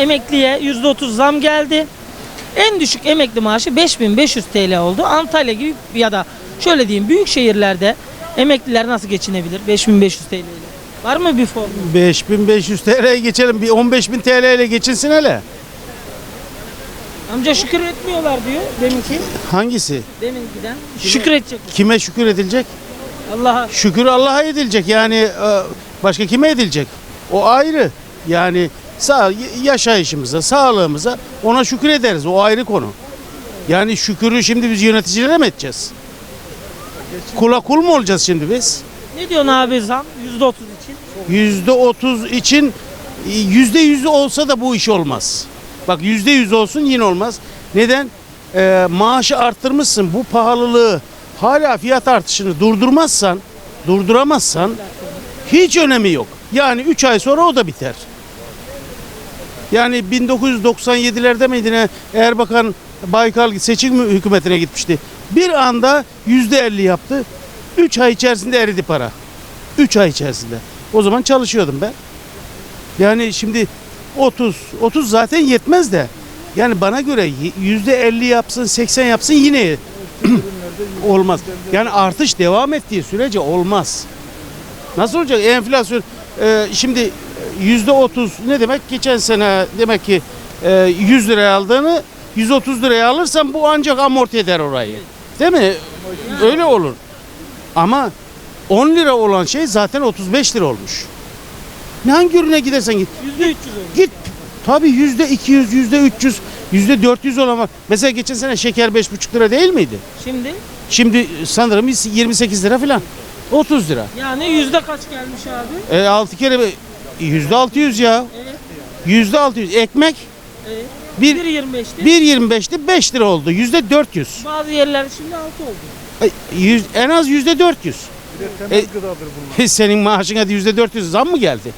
emekliye %30 zam geldi. En düşük emekli maaşı 5500 TL oldu. Antalya gibi ya da şöyle diyeyim büyük şehirlerde emekliler nasıl geçinebilir 5500 TL ile? Var mı bir formül? 5500 TL'ye geçelim. Bir 15000 TL ile geçinsin hele. Amca şükür etmiyorlar diyor deminki. Hangisi? Demin giden. Şükür edecek. Kime şükür edilecek? Allah'a. Şükür Allah'a edilecek. Yani e, başka kime edilecek? O ayrı. Yani sağ yaşayışımıza, sağlığımıza ona şükür ederiz. O ayrı konu. Yani şükürü şimdi biz yöneticilere mi edeceğiz? Kula kul mu olacağız şimdi biz? Ne diyorsun abi zam? %30 için. Yüzde otuz için e, yüzde yüz olsa da bu iş olmaz. Bak yüzde yüz olsun yine olmaz. Neden? Ee, maaşı arttırmışsın bu pahalılığı hala fiyat artışını durdurmazsan durduramazsan hiç önemi yok. Yani 3 ay sonra o da biter. Yani 1997'lerde miydi ne Erbakan Baykal seçim hükümetine gitmişti. Bir anda yüzde 50 yaptı. 3 ay içerisinde eridi para. 3 ay içerisinde. O zaman çalışıyordum ben. Yani şimdi 30, 30 zaten yetmez de. Yani bana göre y- yüzde 50 yapsın, 80 yapsın yine olmaz. Yani artış devam ettiği sürece olmaz. Nasıl olacak? Enflasyon e, şimdi yüzde 30 ne demek? Geçen sene demek ki e, 100 liraya aldığını 130 liraya alırsan bu ancak amorti eder orayı. Değil mi? Öyle olur. Ama 10 lira olan şey zaten 35 lira olmuş. Ne hangi ürüne gidersen git. %300 oldu. Git. Tabii yüzde 200, yüzde 300, yüzde 400 olan var. Mesela geçen sene şeker 5,5 lira değil miydi? Şimdi Şimdi sanırım 28 lira falan. 30 lira. yani yüzde kaç gelmiş abi? E 6 kere be- yüzde 600 ya. Evet. Yüzde 600. Ekmek evet. Bir- 1.25'ti. 1.25'ti 5 lira oldu. Yüzde 400. Bazı yerler şimdi 6 oldu. E, yüz- en az yüzde 400. E, senin maaşına da yüzde 400 zam mı geldi?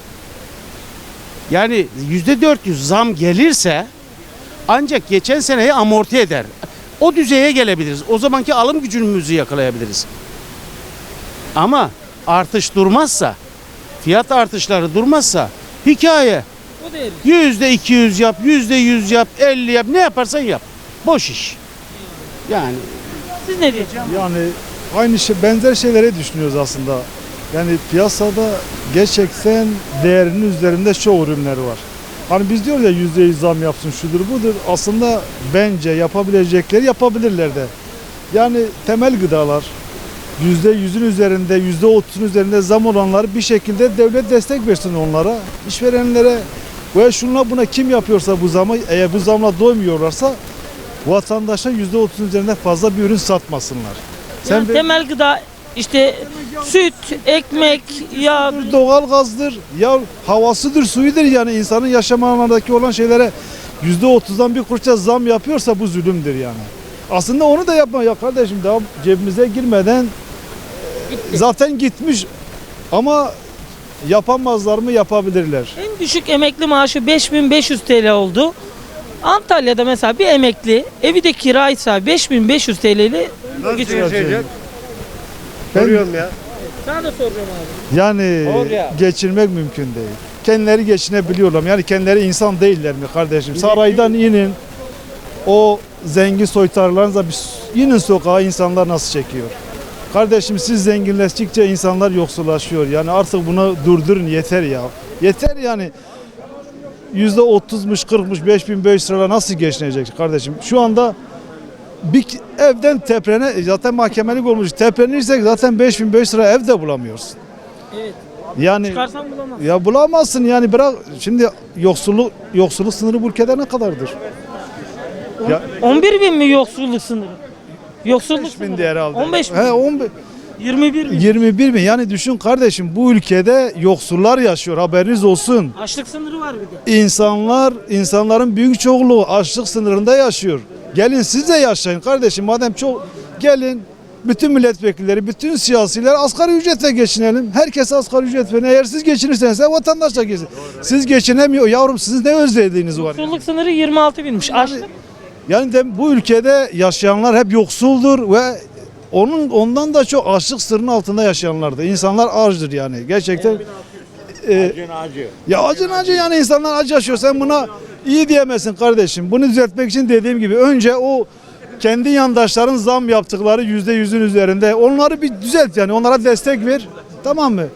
Yani yüzde 400 zam gelirse ancak geçen seneyi amorti eder. O düzeye gelebiliriz. O zamanki alım gücümüzü yakalayabiliriz. Ama artış durmazsa, fiyat artışları durmazsa hikaye. O değil. Yüzde 200 yap, yüzde 100 yap, 50 yap, ne yaparsan yap. Boş iş. Yani Siz ne diyeceksiniz? Yani aynı şey, benzer şeyleri düşünüyoruz aslında. Yani piyasada gerçekten değerinin üzerinde çoğu ürünler var. Hani biz diyoruz ya yüzde yüz zam yapsın şudur budur. Aslında bence yapabilecekleri yapabilirler de. Yani temel gıdalar yüzde yüzün üzerinde, yüzde otuzun üzerinde zam olanlar bir şekilde devlet destek versin onlara. İşverenlere ve şunla buna kim yapıyorsa bu zamı eğer bu zamla doymuyorlarsa vatandaşa yüzde otuzun üzerinde fazla bir ürün satmasınlar. Yani ver- temel gıda işte süt, ekmek, yağ, doğal gazdır, ya havasıdır, suyudur yani insanın yaşam alanındaki olan şeylere yüzde otuzdan bir kuruşa zam yapıyorsa bu zulümdür yani. Aslında onu da yapma ya kardeşim daha cebimize girmeden e, zaten gitmiş ama yapamazlar mı yapabilirler. en düşük emekli maaşı 5500 TL oldu. Antalya'da mesela bir emekli evi de kiraysa 5500 TL ile geçiyor. Ben, Sana da soracağım abi. yani Oraya. geçirmek mümkün değil. Kendileri geçinebiliyorlar. Yani kendileri insan değiller mi kardeşim? Saraydan inin. O zengin soytarlarınıza bir inin sokağa insanlar nasıl çekiyor? Kardeşim siz zenginleştikçe insanlar yoksullaşıyor. Yani artık bunu durdurun yeter ya. Yeter yani. Yüzde otuzmuş, kırkmış, beş bin beş lira nasıl geçinecek kardeşim? Şu anda bir evden teprene zaten mahkemelik olmuş. Teprenirsek zaten 5500 lira ev de bulamıyorsun. Evet. Yani Çıkarsan bulamaz. ya bulamazsın yani bırak şimdi yoksulluk yoksulluk sınırı bu ülkede ne kadardır? Ya 11 bin mi yoksulluk sınırı? Yoksulluk 15 bin sınırı. herhalde. 15 bin. He 15 21 bin. 21 bin yani düşün kardeşim bu ülkede yoksullar yaşıyor haberiniz olsun. Açlık sınırı var bir de. İnsanlar insanların büyük çoğunluğu açlık sınırında yaşıyor. Gelin siz de yaşayın kardeşim madem çok gelin bütün milletvekilleri, bütün siyasiler asgari ücretle geçinelim. Herkes asgari ücret verin. Eğer siz geçinirseniz vatandaş da geçin. Siz geçinemiyor yavrum sizin ne özlediğiniz var. Yoksulluk sınırı 26 binmiş. Açlık Yani de bu ülkede yaşayanlar hep yoksuldur ve onun ondan da çok açlık sınırının altında yaşayanlardır. İnsanlar açdır yani. Gerçekten e, ya acın acı yani insanlar acı yaşıyor. Sen buna iyi diyemezsin kardeşim. Bunu düzeltmek için dediğim gibi önce o kendi yandaşların zam yaptıkları yüzde yüzün üzerinde onları bir düzelt yani onlara destek ver. Tamam mı?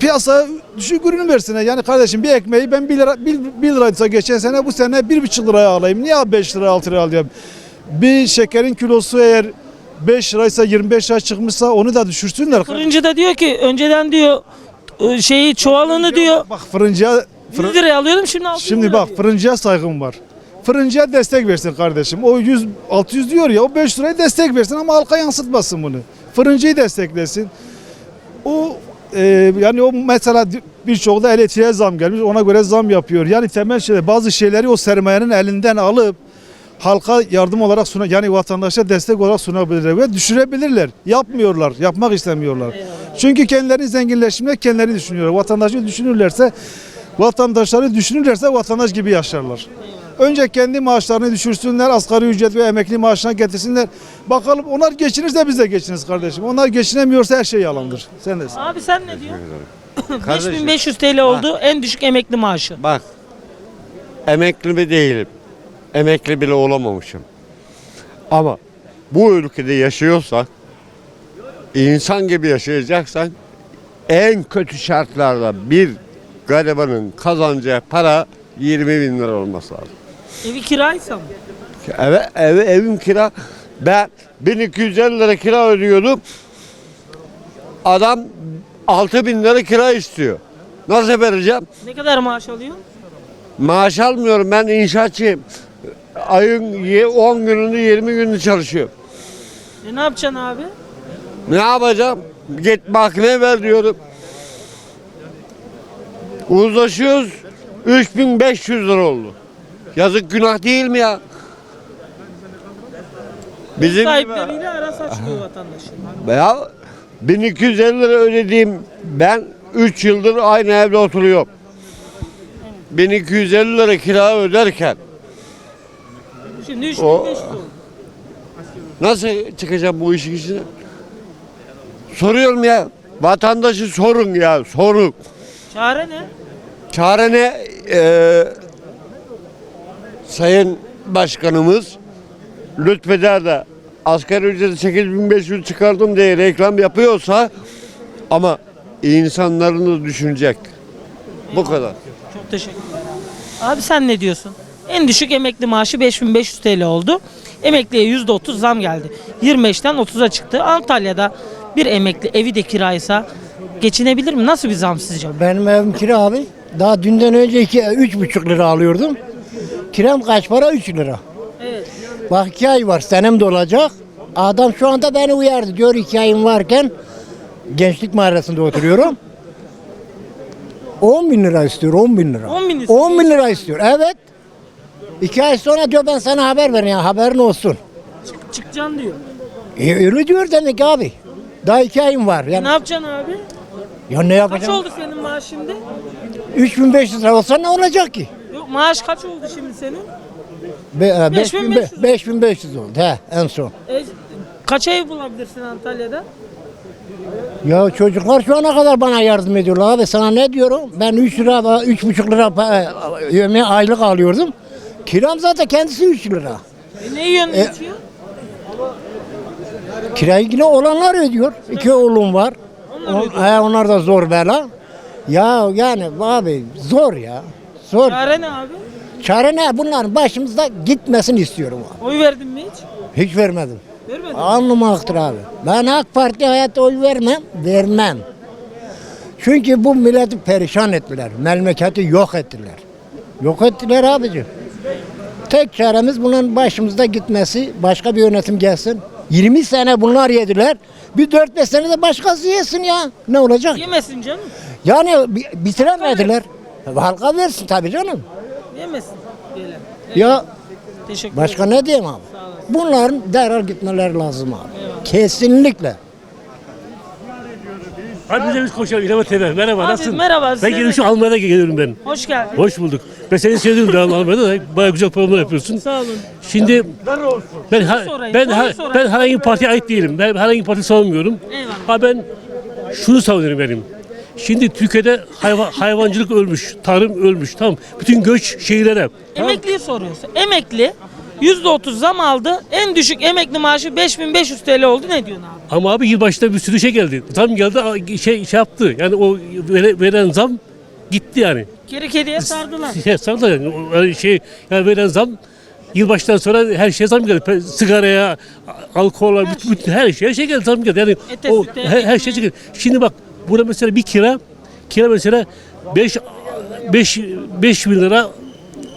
Piyasa düşük ürün versin. Yani kardeşim bir ekmeği ben 1 lira 1, 1 liraysa geçen sene bu sene 1,5 liraya alayım. Niye 5 lira 6 lira alayım? Bir şekerin kilosu eğer 5 liraysa 25 lira çıkmışsa onu da düşürsünler. Fırıncı da diyor ki önceden diyor e, şeyi çuvalını diyor Bak fırıncıya 100 fırın- liraya alıyordum şimdi 600 Şimdi bak diyor. fırıncıya saygım var. Fırıncıya destek versin kardeşim. O 100 600 diyor ya o 5 liraya destek versin ama halka yansıtmasın bunu. Fırıncıyı desteklesin. O e, yani o mesela birçoğu da elektriğe zam gelmiş ona göre zam yapıyor. Yani temel şeyler bazı şeyleri o sermayenin elinden alıp halka yardım olarak suna yani vatandaşa destek olarak sunabilirler ve düşürebilirler. Yapmıyorlar, yapmak istemiyorlar. Çünkü kendilerini zenginleştirmek kendileri düşünüyorlar. Vatandaşı düşünürlerse vatandaşları düşünürlerse vatandaş gibi yaşarlar. Önce kendi maaşlarını düşürsünler, asgari ücret ve emekli maaşına getirsinler. Bakalım onlar geçinirse biz de geçiniriz kardeşim. Onlar geçinemiyorsa her şey yalandır. Sen de. Abi sen ne diyorsun? Kardeşim. 5500 TL oldu en düşük emekli maaşı. Bak emekli mi değilim. Emekli bile olamamışım. Ama bu ülkede yaşıyorsak insan gibi yaşayacaksan en kötü şartlarda bir garibanın kazanacağı para 20 bin lira olması lazım. Evi kiraysa mı? Eve, eve, evim kira. Ben 1250 lira kira ödüyordum. Adam 6000 lira kira istiyor. Nasıl vereceğim? Ne kadar maaş alıyor? Maaş almıyorum ben inşaatçıyım. Ayın ye- 10 gününü 20 gününü çalışıyorum. E ne yapacaksın abi? Ne yapacağım? Git makine ver diyorum. Uzlaşıyoruz. 3500 lira oldu. Yazık günah değil mi ya? Bizim Sahipleriyle arası açılıyor vatandaşın. Ya 1250 lira ödediğim ben 3 yıldır aynı evde oturuyorum. 1250 lira kira öderken Şimdi 3500 O- oldu. nasıl çıkacağım bu işin içine? Soruyorum ya. Vatandaşı sorun ya sorun. Çare ne? Çare ne? Ee, Sayın Başkanımız lütfeder de asgari ücreti 8500 çıkardım diye reklam yapıyorsa ama insanlarını düşünecek. Bu kadar. Çok teşekkür ederim. Abi sen ne diyorsun? En düşük emekli maaşı 5500 TL oldu. Emekliye %30 zam geldi. 25'ten 30'a çıktı. Antalya'da bir emekli evi de kiraysa geçinebilir mi? Nasıl bir zam sizce? Benim evim kira abi. Daha dünden önce iki, üç buçuk lira alıyordum. Kiram kaç para? Üç lira. Evet. Bak iki ay var senem dolacak. Adam şu anda beni uyardı. Diyor iki ayım varken gençlik mahallesinde oturuyorum. 10 bin lira istiyor 10 bin lira. 10 bin istiyor. 10 bin lira istiyor evet. İki ay sonra diyor ben sana haber vereyim ya haberin olsun. Çıkacaksın diyor. E, öyle diyor demek abi. Daha iki ayım var. Ne Yani, yapacaksın abi? ya ne Kaç yapacağım? oldu senin maaş şimdi? 3500 lira olsa ne olacak ki? Maaş kaç oldu şimdi senin? Be, e, 5500 5500 5500 oldu he en son. E, kaç ev bulabilirsin Antalya'da? Ya çocuklar şu ana kadar bana yardım ediyorlar abi. Sana ne diyorum? Ben 3 lira, 3,5 lira pa- e, yemeğe aylık alıyordum. Kiram zaten kendisi 3 lira. E, ne yiyorsun ne içiyorsun? Kirayı yine olanlar ödüyor. İki oğlum var. Onlar onlar da zor bela. Ya yani abi zor ya. Zor. Çare ne abi? Çare ne? Bunların başımızda gitmesini istiyorum. Oy verdin mi hiç? Hiç vermedim. Vermedin. mi? Alnımaktır abi. Ben AK Parti hayatta oy vermem, vermem. Çünkü bu milleti perişan ettiler. Memleketi yok ettiler. Yok ettiler abici. Tek çaremiz bunun başımızda gitmesi, başka bir yönetim gelsin. 20 sene bunlar yediler. Bir 4-5 sene de başkası yesin ya. Ne olacak? Yemesin canım. Yani bi- bitiremediler. Halka versin tabii canım. Yemesin. Gelen. Ya Teşekkür başka ederim. ne diyeyim abi? Bunların derhal gitmeleri lazım abi. Kesinlikle. Hadi bize biz konuşalım. İlham TV. Merhaba Abi, nasılsın? merhaba, size Ben de- gelmişim Almanya'da geliyorum ben. Hoş geldin. Hoş bulduk. Ben seni seviyorum da Almanya'da da bayağı güzel programlar yapıyorsun. Sağ olun. Şimdi ben ha, sorayım, ben ha, sorayım. ben herhangi bir partiye ait değilim. Ben herhangi bir parti savunmuyorum. Eyvallah. Ha ben şunu savunuyorum benim. Şimdi Türkiye'de hayvan, hayvancılık ölmüş, tarım ölmüş. Tamam. Bütün göç şehirlere. Tamam. Emekliyi soruyorsun. Emekli %30 zam aldı. En düşük emekli maaşı 5500 TL oldu. Ne diyorsun abi? Ama abi yılbaşında bir sürü şey geldi. Zam geldi şey, şey yaptı. Yani o vere- veren zam gitti yani. Keri kediye sardılar. Şey, da yani, o- şey yani veren zam yılbaşından sonra her şeye zam geldi. Sigaraya, alkola, bütün, bütün her şeye şey geldi zam geldi. Yani Ete, o süte, her, her şey geldi. Şimdi bak burada mesela bir kira kira mesela 5 5 5 bin lira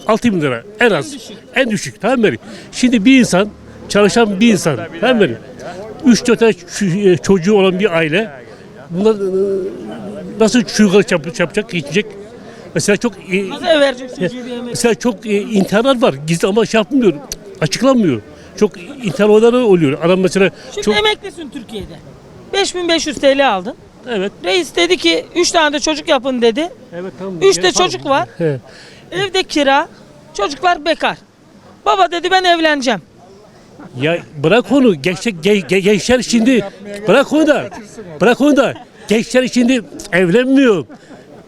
6 bin lira en az. En düşük. tamam mı? Şimdi bir insan çalışan bir insan tamam mı? 3-4 tane ç- çocuğu olan bir aile bunlar e, nasıl çocuklar yap- yapacak, geçecek? Mesela çok e? Mesela çok e, intiharlar var. Gizli ama şey yapmıyor. Açıklanmıyor. Çok intihar oluyor. Adam mesela Şimdi çok emeklisin Türkiye'de. 5500 TL aldın. Evet. Reis dedi ki 3 tane de çocuk yapın dedi. Evet tamam. 3 de çocuk var. He. Evde kira. Çocuklar bekar. Baba dedi ben evleneceğim. Ya bırak onu. Gençler, ge- ge- gençler şimdi bırak onu da. Bırak onu da. Gençler şimdi evlenmiyor.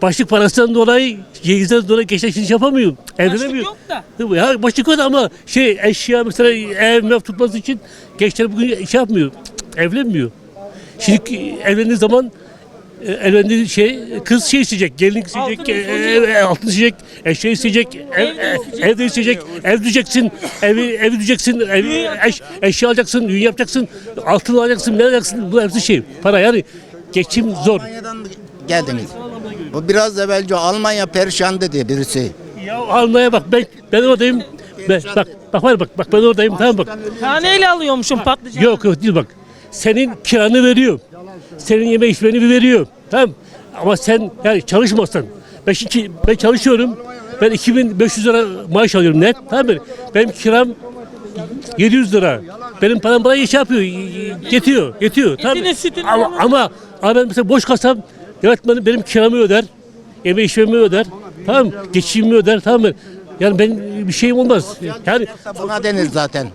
Başlık parasından dolayı, yeyizden dolayı gençler şimdi şey yapamıyor. Başlık Evlenemiyor. yok da. Ya başlık o da ama şey eşya mesela ev mev tutması için gençler bugün şey yapmıyor. Evlenmiyor. Şimdi evlendiği zaman evlendiği şey kız şey isteyecek, gelinlik isteyecek, Altın e, isteyecek. e, altın isteyecek, eşya isteyecek, ev, Ev de e, isteyecek. ev ev diyeceksin, evi ev diyeceksin, ev, eş, eşya alacaksın, düğün yapacaksın, altın alacaksın, ne alacaksın, bu hepsi şey, para yani geçim zor. Almanya'dan geldiniz. Bu biraz evvelce Almanya perişan dedi birisi. Ya almaya bak ben ben oradayım. Ben, bak bak bak bak bak ben oradayım tamam bak. Taneyle alıyormuşum patlıcan. Yok yok değil bak. Senin kiranı veriyor. Senin yeme içmeni veriyor. Tamam. Ama sen yani çalışmasan. Ben şimdi ben çalışıyorum. Ben 2500 lira maaş alıyorum net. Tamam mı? Benim kiram 700 lira. Benim param bana iş yapıyor. Yetiyor. Yetiyor. Tamam. mı? Ama, ama, ama ben mesela boş kalsam yönetmenim benim kiramı öder. Yeme içmemi öder. Tamam mı? Geçimimi öder. Tamam mı? Yani ben bir şeyim olmaz. Yani Buna denir zaten.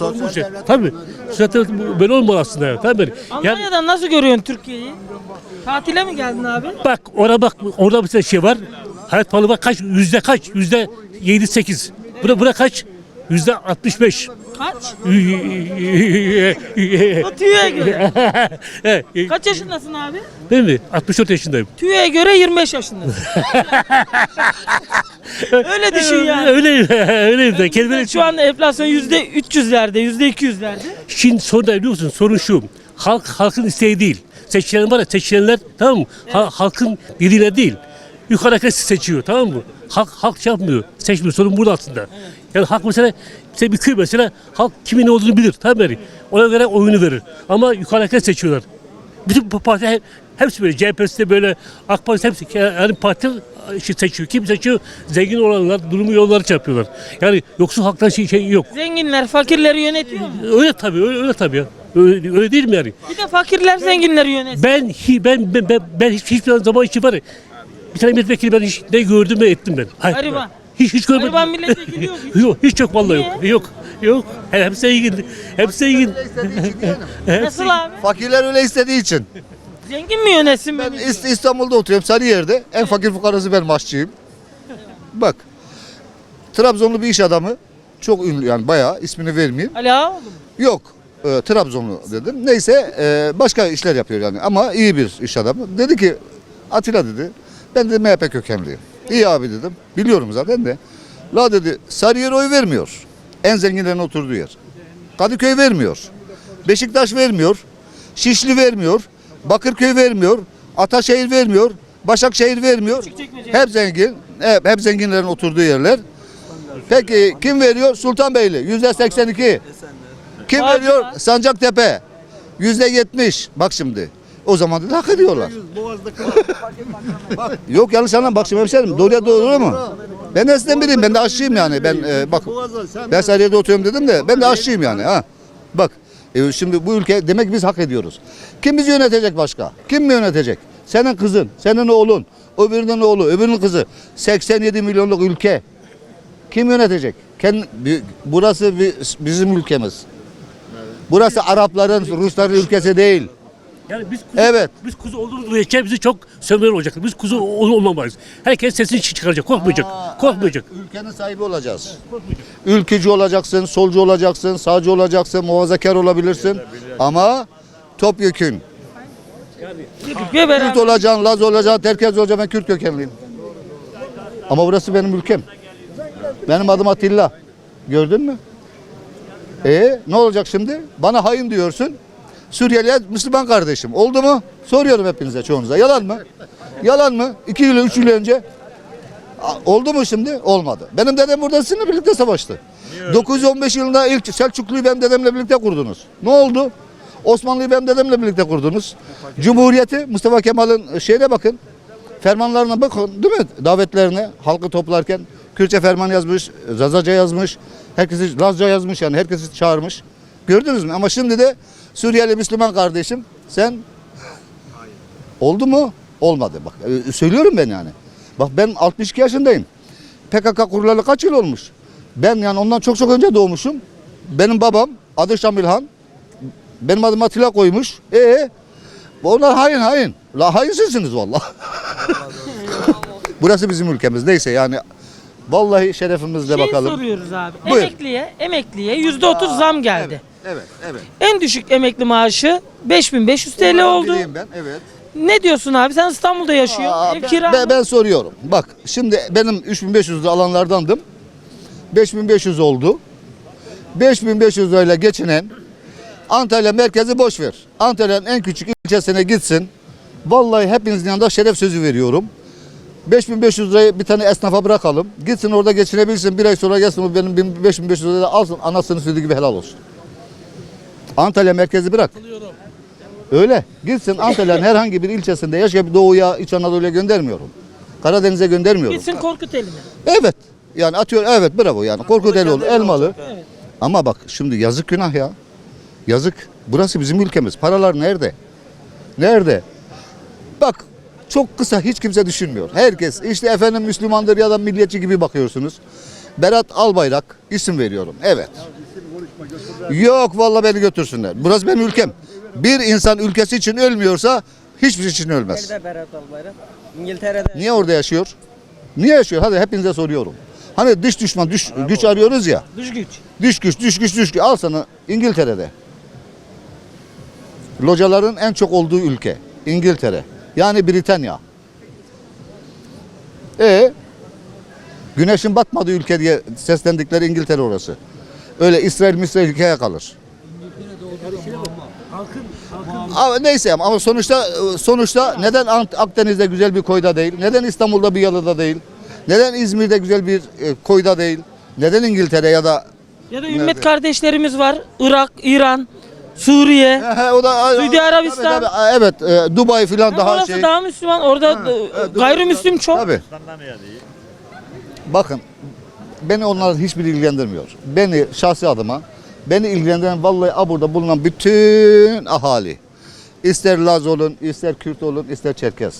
Bu şey. Tabii. Zaten böyle olmalı aslında. Tabii. Yani Almanya'dan nasıl görüyorsun Türkiye'yi? Tatile mi geldin abi? bak orada bak orada bir şey var. Hayat pahalı bak kaç yüzde kaç? Yüzde yedi sekiz. Bura bura kaç? Yüzde altmış beş. Kaç? O göre. Kaç yaşındasın abi? Değil mi? 64 yaşındayım. TÜİ'ye göre 25 yaşındasın. Öyle düşün yani. Öyleyim. Öyleyim de. Kendine Şu anda enflasyon yüzde 300'lerde, yüzde 200'lerde. Şimdi sorun da biliyor musun? Sorun şu. Halk halkın isteği değil. Seçilen var ya seçilenler tamam mı? Ha- halkın dediğine değil. Yukarı herkes seçiyor tamam mı? Halk halk şey yapmıyor. Seçmiyor. Sorun burada aslında. Yani halk mesela mesela bir köy mesela halk kimin ne olduğunu bilir tamam mı? Ona göre oyunu verir. Ama yukarı herkes seçiyorlar. Bütün parti hep- hepsi böyle. CHP'si de böyle. AK Parti hepsi yani parti şey seçiyor. Kim seçiyor? Zengin olanlar durumu yolları çarpıyorlar. Yani yoksul halktan şey, şey yok. Zenginler fakirleri yönetiyor mu? Öyle tabii, öyle, öyle tabii. Öyle, öyle değil mi yani? Bir de fakirler zenginleri yönetiyor. Ben ben ben ben, ben hiç hiçbir zaman için var bir tane milletvekili ben hiç ne gördüm ne ettim ben. Hayır, Gariban. Hiç hiç görmedim. Gariban milletvekili yok hiç. yok hiç yok vallahi yok. Yok. Yok. He, Hepsi zengin. Hepsi zengin. Nasıl abi? Fakirler öyle istediği için. Zengin mi yönetsin? Ben Ben İst- İstanbul'da oturuyorum Sarıyer'de. En fakir fukarası ben aşçıyım. Bak. Trabzonlu bir iş adamı. Çok ünlü yani bayağı ismini vermeyeyim. Ali Ağaoğlu mu? Yok. e, Trabzonlu dedim. Neyse e, başka işler yapıyor yani ama iyi bir iş adamı. Dedi ki Atilla dedi ben de MHP kökenliyim. İyi abi dedim. Biliyorum zaten de. La dedi Sarıyer oy vermiyor. En zenginlerin oturduğu yer. Kadıköy vermiyor. Beşiktaş vermiyor. Şişli vermiyor. Bakırköy vermiyor. Ataşehir vermiyor. Başakşehir vermiyor. Hep zengin. Hep, hep zenginlerin oturduğu yerler. Peki kim veriyor? Sultanbeyli yüzde 82. Kim veriyor? Sancaktepe yüzde 70. Bak şimdi. O zaman dedi hak ediyorlar. Bak, Yok yanlış anlam bak şimdi hemşerim doğruya doğru mu? Ben eskiden biriyim ben de aşçıyım yani ben e, bak ben Sarıyer'de oturuyorum dedim de ben de aşçıyım yani ha. Bak e, şimdi bu ülke demek biz hak ediyoruz. Kim bizi yönetecek başka? Kim mi yönetecek? Senin kızın, senin oğlun, öbürünün oğlu, öbürünün kızı. 87 milyonluk ülke. Kim yönetecek? Kendi, burası bi- bizim ülkemiz. Burası Arapların, Rusların ülkesi değil. Yani biz kuzu, Evet. biz kuzu olduğumuz müddetçe bizi çok sömürü olacak. Biz kuzu ol- olmamalıyız. Herkes sesini çıkaracak, korkmayacak. korkmayacak. Ülkenin sahibi olacağız. Ülkücü olacaksın, solcu olacaksın, sağcı olacaksın, muhafazakar olabilirsin. Ama topyekün. Ve beraber Kürt olacaksın, Laz olacaksın, Terkez olacaksın. Ben Kürt kökenliyim. Ama burası benim ülkem. Benim adım Atilla. Gördün mü? E ne olacak şimdi? Bana hain diyorsun. Suriyeli'ye Müslüman kardeşim. Oldu mu? Soruyorum hepinize çoğunuza. Yalan mı? Yalan mı? İki yıl, üç yıl önce. Oldu mu şimdi? Olmadı. Benim dedem burada sizinle birlikte savaştı. 915 yılında ilk Selçuklu'yu benim dedemle birlikte kurdunuz. Ne oldu? Osmanlı'yı benim dedemle birlikte kurdunuz. Cumhuriyeti Mustafa Kemal'in şeyine bakın. Fermanlarına bakın değil mi? Davetlerine halkı toplarken Kürtçe ferman yazmış, Zazaca yazmış, herkesi Lazca yazmış yani herkesi çağırmış. Gördünüz mü? Ama şimdi de Suriyeli Müslüman kardeşim sen oldu mu? Olmadı. Bak e, söylüyorum ben yani. Bak ben 62 yaşındayım. PKK kurulalı kaç yıl olmuş? Ben yani ondan çok çok önce doğmuşum. Benim babam adı Şamilhan. Benim adım Atilla koymuş. E onlar hain hain. La hainsizsiniz vallahi. Burası bizim ülkemiz. Neyse yani vallahi şerefimizle şey bakalım. soruyoruz abi. Buyur. Emekliye, emekliye yüzde otuz zam geldi. Evet, evet. En düşük emekli maaşı 5500 TL oldu. Bileyim ben, evet. Ne diyorsun abi? Sen İstanbul'da yaşıyorsun. Aa, Ev ben, kira ben, mı? ben soruyorum. Bak şimdi benim 3500 lira alanlardandım. 5500 oldu. 5500 lirayla geçinen Antalya merkezi boş ver. Antalya'nın en küçük ilçesine gitsin. Vallahi hepinizin yanında şeref sözü veriyorum. 5500 lirayı bir tane esnafa bırakalım. Gitsin orada geçinebilsin. Bir ay sonra gelsin o benim 5500 lirayı alsın. Anasını sürdüğü gibi helal olsun. Antalya merkezi bırak. Öyle. Gitsin Antalya'nın herhangi bir ilçesinde yaşayıp doğuya, İç Anadolu'ya göndermiyorum. Karadeniz'e göndermiyorum. Gitsin Korkut eline. Evet. Yani atıyor evet bravo yani. Korkuteli Elmalı. Ama bak şimdi yazık günah ya. Yazık. Burası bizim ülkemiz. Paralar nerede? Nerede? Bak çok kısa hiç kimse düşünmüyor. Herkes işte efendim Müslümandır ya da milliyetçi gibi bakıyorsunuz. Berat Albayrak isim veriyorum. Evet. Yok vallahi beni götürsünler. Burası benim ülkem. Bir insan ülkesi için ölmüyorsa hiçbir şey için ölmez. Berat Albayrak? İngiltere'de. Niye orada yaşıyor? Niye yaşıyor? Hadi hepinize soruyorum. Hani dış düşman, düş, güç arıyoruz ya. Düş güç. Düş güç, düş güç, düş güç. Al sana İngiltere'de. Locaların en çok olduğu ülke. İngiltere. Yani Britanya. E Güneşin batmadığı ülke diye seslendikleri İngiltere orası. Öyle İsrail İsrail hikaye kalır. Ama neyse ama sonuçta sonuçta neden Akdeniz'de güzel bir koyda değil? Neden İstanbul'da bir yalıda değil? Neden İzmir'de güzel bir e, koyda değil? Neden İngiltere ya da Ya da ümmet Nerede? kardeşlerimiz var. Irak, İran, Suriye. O da Suudi Arabistan. Tabii, tabii, evet e, Dubai filan Ha, daha orası şey. daha Müslüman. Orada e, Evet, gayrimüslim çok. Tabii. Bakın beni onların hiçbiri ilgilendirmiyor. Beni şahsi adıma beni ilgilendiren vallahi a burada bulunan bütün ahali. İster Laz olun, ister Kürt olun, ister Çerkez.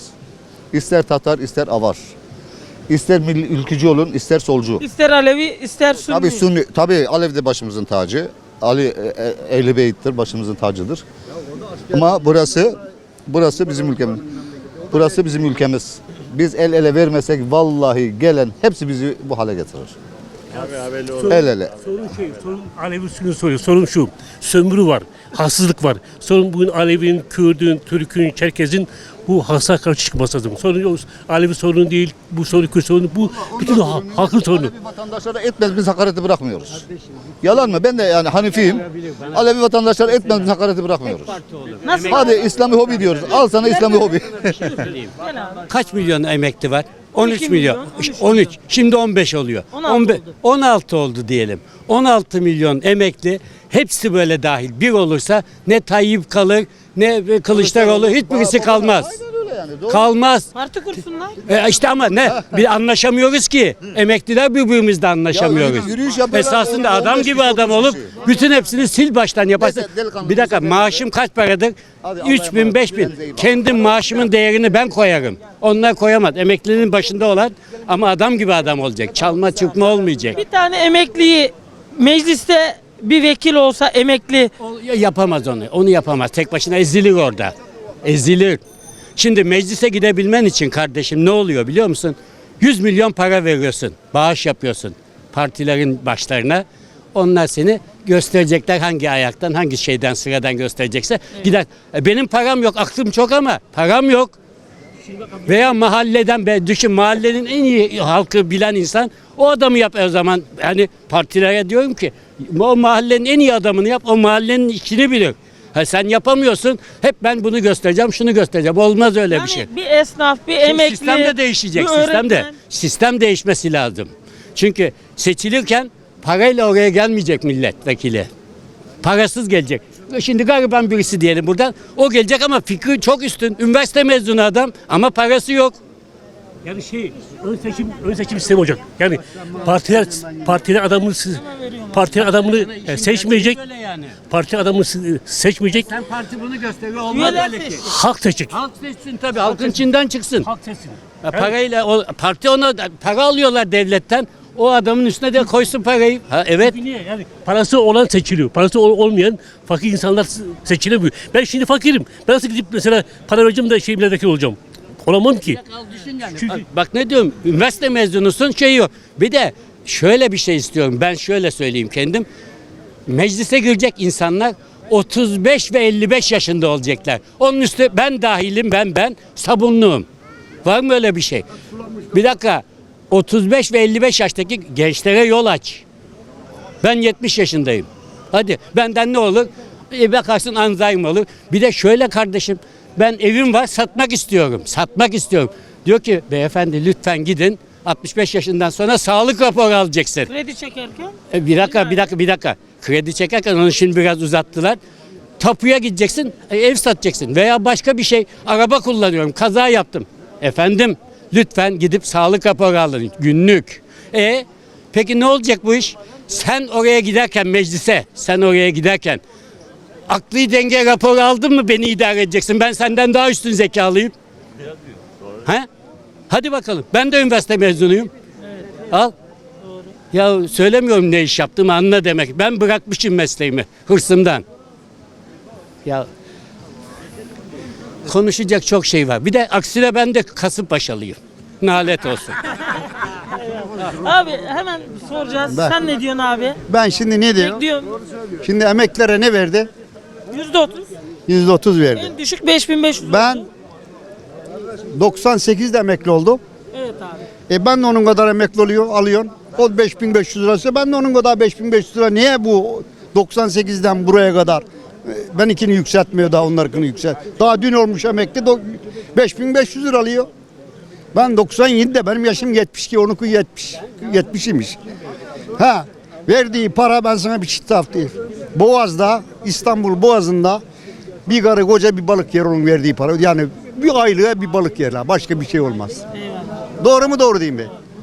İster Tatar, ister Avar. İster milli ülkücü olun, ister solcu. İster Alevi, ister Sünni. Tabii Sunni, tabii Alev de başımızın tacı. Ali e, e, Ehli Beyt'tir, başımızın tacıdır. Ama burası burası bizim ülkemiz. Burası bizim ülkemiz. Biz el ele vermesek vallahi gelen hepsi bizi bu hale getirir. El ele. Sorun şey, sorun Alevi soruyor. Sorun şu, sömürü var, haksızlık var. Sorun bugün Alevi'nin, Kürt'ün, Türk'ün, Çerkez'in bu haksızlığa karşı çıkması lazım. Sorun yok, Alevi sorunu değil, bu sorun Kürt sorunu, bu bütün ha- halkın sorunu. Alevi vatandaşlara etmez biz hakareti bırakmıyoruz. Yalan mı? Ben de yani Hanifiyim. Alevi vatandaşlara etmez biz hakareti bırakmıyoruz. Nasıl? Hadi İslami hobi diyoruz. Al sana İslami hobi. Kaç milyon emekli var? 13 12 milyon. milyon, 13 13. Şimdi 15 oluyor. 16 15 oldu. 16 oldu diyelim. 16 milyon emekli hepsi böyle dahil. Bir olursa ne Tayyip kalır ne Kılıçdaroğlu hiçbirisi kalmaz. Yani. Doğru. Kalmaz. Parti kursunlar. E işte ama ne? Bir anlaşamıyoruz ki. Emekliler birbirimizle anlaşamıyoruz. Ya yürüyüş yapıyorlar, Esasında on- adam 15 gibi kişi, adam 30 olup kişi. bütün hepsini sil baştan yaparsın. Neyse, delikanlı, Bir dakika neyse, maaşım kaç paradır? Hadi Allah'a 3 bin emanet, 5 bin. kendinize iyi bakın. Kendim maaşımın değerini ben koyarım. Onlar koyamaz. Emeklinin başında olan ama adam gibi adam olacak. Çalma çıkma olmayacak. Bir tane emekliyi mecliste bir vekil olsa emekli O yapamaz onu. Onu yapamaz. Tek başına ezilir orada. Ezilir. Şimdi meclise gidebilmen için kardeşim ne oluyor biliyor musun? 100 milyon para veriyorsun. Bağış yapıyorsun partilerin başlarına. Onlar seni gösterecekler hangi ayaktan, hangi şeyden sıradan gösterecekse gider. E, benim param yok, aklım çok ama param yok. Veya mahalleden be düşün mahallenin en iyi halkı bilen insan o adamı yap o zaman. Yani partilere diyorum ki o mahallenin en iyi adamını yap o mahallenin içini bilir. Ha, sen yapamıyorsun. Hep ben bunu göstereceğim, şunu göstereceğim. Olmaz öyle Yani bir şey. bir esnaf, bir Şimdi emekli, sistem de değişecek sistem de. Sistem değişmesi lazım. Çünkü seçilirken parayla oraya gelmeyecek milletvekili. Parasız gelecek. Şimdi gariban birisi diyelim buradan. O gelecek ama fikri çok üstün. Üniversite mezunu adam ama parası yok. Yani şey ön seçim ön seçim sistemi olacak. Yani partiler partiler adamını partiler adamını e, seçmeyecek. Böyle yani. Parti adamını se- seçmeyecek. Sen parti bunu gösteriyor Üyeler olmaz öyle ki. seçsin. Halk seçecek. Halk seçsin tabii. Halkın içinden çıksın. Halk seçsin. Ya parayla o parti ona para alıyorlar devletten. O adamın üstüne de koysun parayı. Ha evet. Niye? Yani parası olan seçiliyor. Parası ol- olmayan fakir insanlar se- seçilemiyor. Ben şimdi fakirim. Ben nasıl gidip mesela para vereceğim de şey milletvekili olacağım? Olamam ki. Çünkü- Bak, bak ne diyorum üniversite mezunusun şey yok. Bir de şöyle bir şey istiyorum ben şöyle söyleyeyim kendim. Meclise girecek insanlar 35 ve 55 yaşında olacaklar. Onun üstü ben dahilim ben ben sabunluğum. Var mı öyle bir şey? Bir dakika 35 ve 55 yaştaki gençlere yol aç. Ben 70 yaşındayım. Hadi benden ne olur? E bakarsın Alzheimer olur. Bir de şöyle kardeşim ben evim var satmak istiyorum. Satmak istiyorum. Diyor ki beyefendi lütfen gidin 65 yaşından sonra sağlık raporu alacaksın. Kredi çekerken E, bir dakika bir dakika bir dakika. Kredi çekerken onu şimdi biraz uzattılar. Tapuya gideceksin, e, ev satacaksın veya başka bir şey. Araba kullanıyorum, kaza yaptım. Efendim lütfen gidip sağlık raporu alın günlük. E peki ne olacak bu iş? Sen oraya giderken meclise, sen oraya giderken akli denge raporu aldın mı beni idare edeceksin. Ben senden daha üstün zekalıyım. He? Hadi bakalım. Ben de üniversite mezunuyum. Al. Ya söylemiyorum ne iş yaptığımı anla demek. Ben bırakmışım mesleğimi hırsımdan. Ya konuşacak çok şey var. Bir de aksine ben de Kasımpaşalıyım. Nalet olsun. Abi hemen soracağız. Sen ne diyorsun abi? Ben şimdi ne diyorum? Bekliyorum. Şimdi emeklilere ne verdi? %30. %30 verdi. En düşük 5500. Ben oldu. 98'de emekli oldum. Evet abi. E ben de onun kadar emekli oluyor, alıyorsun. O 5500 lirası ben de onun kadar 5500 lira. Niye bu 98'den buraya kadar ben ikini yükseltmiyor daha onlarkini yükselt. Daha dün olmuş emekli do- 5500 lira alıyor. Ben 97'de benim yaşım 72, onunki 70. 70 imiş. Ha, verdiği para ben sana bir çift değil. Boğaz'da, İstanbul Boğazı'nda bir karı koca bir balık yer onun verdiği para. Yani bir aylığa bir balık yerler. Başka bir şey olmaz. Eyvallah. Doğru mu doğru diyeyim be?